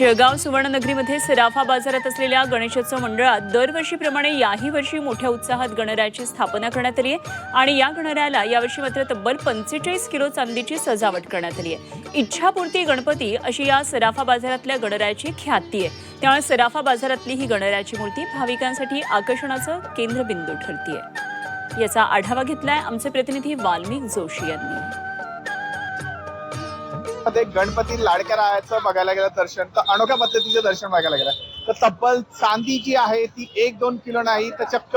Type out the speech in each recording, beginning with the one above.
जळगाव सुवर्णनगरीमध्ये सराफा बाजारात असलेल्या गणेशोत्सव मंडळात दरवर्षीप्रमाणे याही वर्षी मोठ्या उत्साहात गणरायाची स्थापना करण्यात आली आहे. आणि या गणरायाला यावर्षी मात्र तब्बल पंचेचाळीस किलो चांदीची सजावट करण्यात आली आहे. इच्छापूर्ती गणपती अशी या सराफा बाजारातल्या गणरायाची ख्याती आहे. त्यामुळे सराफा बाजारातली ही गणरायाची मूर्ती भाविकांसाठी आकर्षणाचं केंद्रबिंदू ठरतीये. याचा आढावा घेतलाय आमचे प्रतिनिधी वाल्मिक जोशी यांनी. मध्ये गणपती लाडक्या रायाचं बघायला गेलं दर्शन तर अनोख्या पद्धतीचं दर्शन बघायला गेलं. तर तब्बल चांदी जी आहे ती एक दोन किलो नाही तर चक्क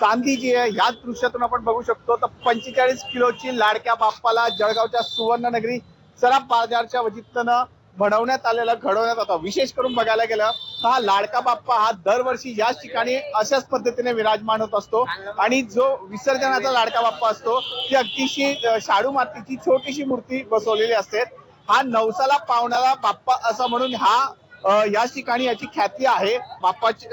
चांदी जी आहे याच दृश्यातून आपण बघू शकतो तर पंचेचाळीस किलोची लाडक्या बाप्पाला जळगावच्या सुवर्णनगरी सराफ बाजारच्या वजित्तनं बनवण्यात आलेलं घडवण्यात आता विशेष करून बघायला गेलं तर हा लाडका बाप्पा हा दरवर्षी याच ठिकाणी अशाच पद्धतीने विराजमान होत असतो. आणि जो विसर्जनाचा लाडका बाप्पा असतो ती अगदीशी शाडू मातीची छोटीशी मूर्ती बसवलेली असते. हा नवसाला पावणारा बाप्पा असा म्हणून हा याच ठिकाणी याची ख्याती आहे. बाप्पाची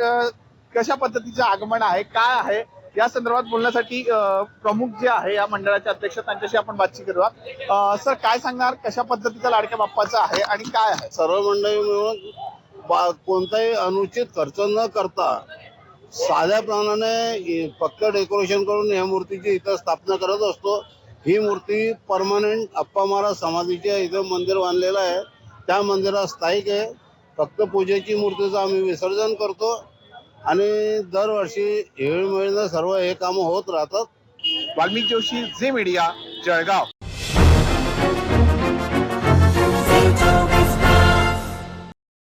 कशा पद्धतीचं आगमन आहे काय आहे या संदर्भात बोलण्यासाठी प्रमुख जे आहे या मंडळाचे अध्यक्ष त्यांच्याशी आपण बातचीत करूया. सर काय सांगणार? कशा पद्धतीचा लाडक्या बाप्पाचा आहे आणि काय आहे? सर्व मंडळी मिळून बा- कोणताही अनुचित खर्च न करता साध्या प्रमाणाने फक्त डेकोरेशन करून या मूर्तीची इथं स्थापना करत असतो. ही मूर्ती परमनंट अप्पा महाराज समाधीचे इथं मंदिर बांधलेलं आहे. त्या मंदिरात स्थायिक आहे. फक्त पूजेची मूर्तीचं आम्ही विसर्जन करतो. आणि दरवर्षी वेळोवेळीनं सर्व हे कामं होत राहतात. Valmik Joshi Zee media Jalgaon.